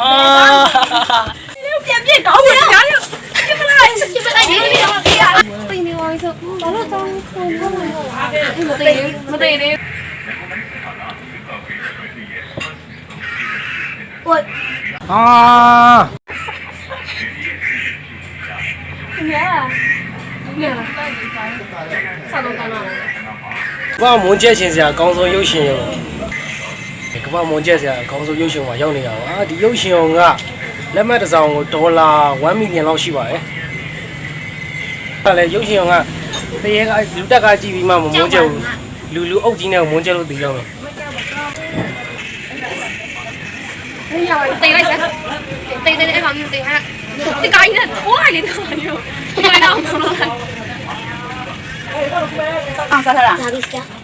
အာပြန်ပြစ်ကောင်းပြီညာလေးပြစ်မလိုက်ပြစ်မလိုက်ဒီလိုတော့ပြရပိနေပါဆိုဘာလို့တောင်းဆိုမလဲမသိမသိသေးဟိုအာညာညာဆက်လို့ကောင်းတော့ ကမ္ဘာမွန်ကျက်ရှင်စရာအကောင်းဆုံးရုပ်ရှင်ရောဒီကမ္ဘာမွန်ကျက်စရာအကောင်းဆုံးရုပ်ရှင်မှာရောက်နေရပါအာဒီရုပ်ရှင်ရောကလက်မှတ်တစ်စောင်ကိုဒေါ်လာ1မီလီယံလောက်ရှိပါတယ်။အဲ့လေရုပ်ရှင်ရောကတရေကလူတက်ကကြည့်ပြီးမှမမွန်ကျက်ဘူးလူလူအုပ်ကြီးနဲ့မွန်ကျက်လို့တည်ရောက်တယ်တိတ်လိုက်စမ်းတိတ်တိတ်အဲ့ကောင်မျိုးတိတ်ဟာဒီကိုင်းနဲ့ဟိုးလိုက်လေဒီကောင်မျိုးဒီကိုင်းတော့မလို့အောင်စားလားဒါပြီးစကြ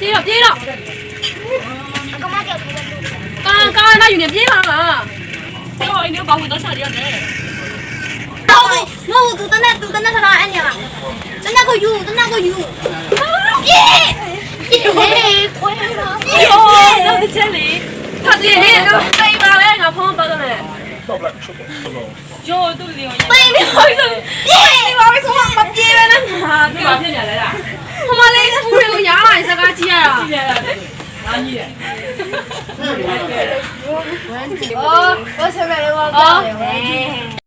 ပြေးတော့ပြေးတော့အကမကြောက်ပြေးတော့ကာကာနာယူနေပြေးပါလားတော့အိမ်ထဲပါဝင်တော့ချရတယ်တော့မဟုတ်သူတနေ့သူတနေ့ထားတာအဲ့ညာတနေ့ကိုယူတနေ့ကိုယူပြေးပြေးခွဲတော့ပြေးတော့တစ်ချက်လေးဖတ်တယ်ဟဲ့တော့ပြေးပါလေငါဖုန်းပတ်တော့လေတော့လိုက်ချုပ်တော့ရောတူလီရောပြေးပြေးပြေးပြေးပါဆို 几点了？几点了？哪？我我前面。